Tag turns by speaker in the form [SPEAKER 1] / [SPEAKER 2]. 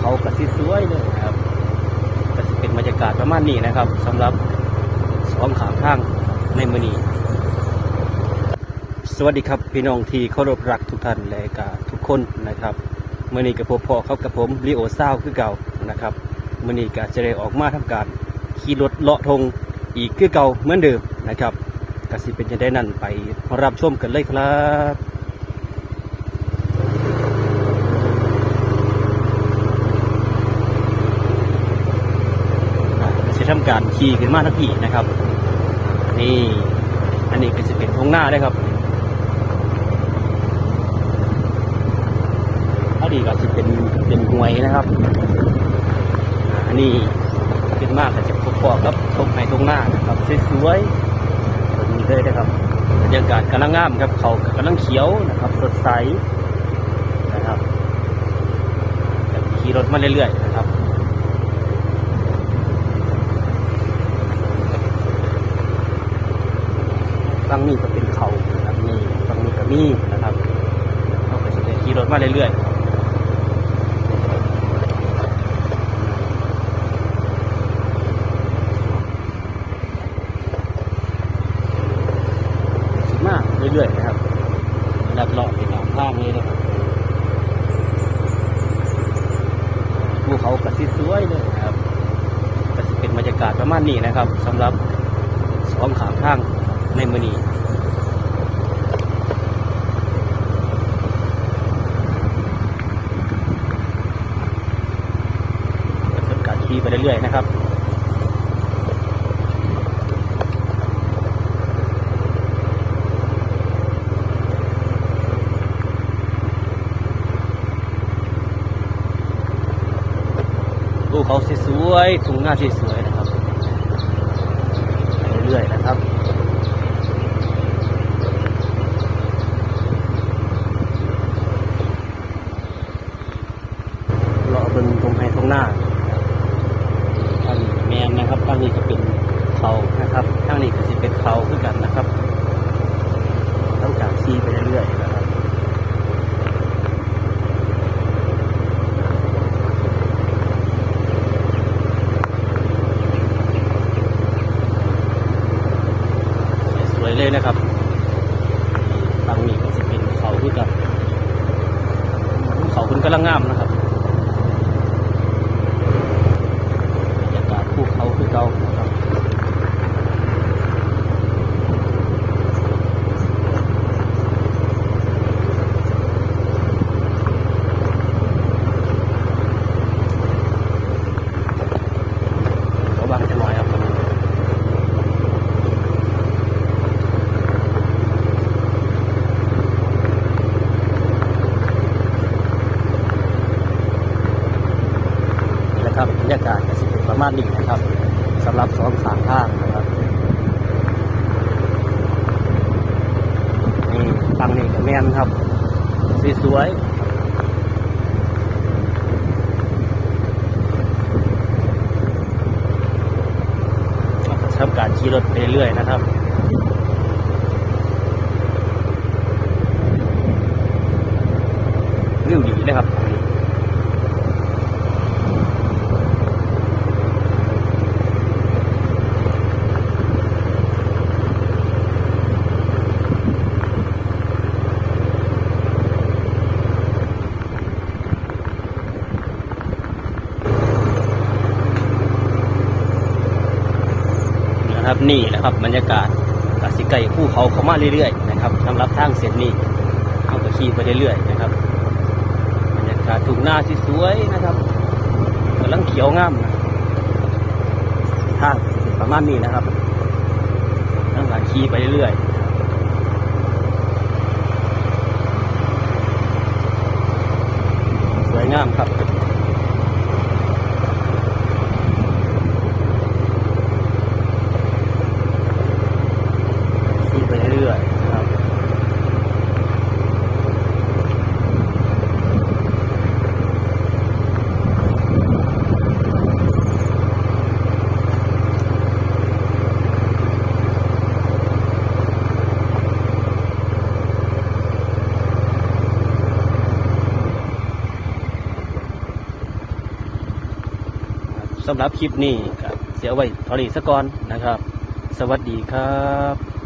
[SPEAKER 1] เขากระซิสวยเลยครับก็จะเป็นบรรยากาศประมาณนี้นะครับสำหรับสองขางทางในมือนี้สวัสดีครับพี่น้องที่เคารพรักทุกท่านและก็ทุกคนนะครับมื่อนี้กับพบพ่อเขากับผมลีโอซาวคือเก่านะครับมื่อนี้ก็จะได้ออกมาทำการขี่รถเลาะทงอีกคือเก่าเหมือนเดิมนะครับก็สิเป็นจะได้นั่นไปรับชมกันเลยครับอะจะทำ การขี่ขึ้นมาทักทีนะครับ นี่อันนี้ก็จะเป็นทงหน้าได้ครับอันนี้ก็จะเป็นเป็นหวยนะครับ อันนี้เป็นมากก็จะพบปอกับทงไห้ทงหน้านะครับสวยๆแบบนี้เลยนะครับบรรยากาศกำลังงามครับเขากำลังเขียวนะครับ สดใสนะครับขี่รถมาเรื่อยๆนะครับ ฝั่งนี้ก็เป็นเขานะครับนี่ฝั่งนี้ก็มีนะครับเราก็จะได้ขี่รถมาเรื่อยๆสิมากเรื่อยๆนะครับลัดเลาะไปตามทางนี้นะครับภูเขากระซิสวยเลยนะครับก็จะเป็นบรรยากาศประมาณนี้นะครับสำหรับสองขางทาง ในมือนี้ก็จะการขี่ไปเรื่อยๆนะครับภูเขาสวยๆทุ่งนาสวยๆนะครับไปเรื่อยๆนะครับ เราเบิ่งตรงไห้ตรงหน้าทางนี้แมนนะครับทางนี้ก็เป็นเขานะครับทางนี้ก็จะเป็นเขาคือกันนะครับต้องการขี่ไปเรื่อยๆนะครับสวยๆเลยนะครับฟังนี่ก็จะเป็นเขาคือกันเขาคุณกำลังงามนะครับบรรยากาศภูเขาคือเก่านะครับเขาบางจะน้อยครับ นี่แหละครับบรรยากาศก็สิเป็นประ มาณนี้นะครับสำหรับสองขางทางนะครับนี่ฟังนี่แมนครับสวยทำการขี่รถไปเรื่อยๆนะครับวิวดีนะครับ นะครับนี่แหละครับบรรยากาศกสิไก่ภูเขาเข้ามาเรื่อยๆนะครับสำหรับทางเส้นนี้เอาไปขี่ไปเรื่อยๆนะครับบรรยากาศทุ่งนาที่สวยนะครับกำลังเขียวงามนะทางประมาณนี้นะครับทางการขี่ไปเรื่อยๆสวยงามครับ ขี่ไปเรื่อยๆนะครับ บ สำหรับคลิปนี้ก็เสียไว้เทอรีสะก่อนนะครับ สวัสดีครับ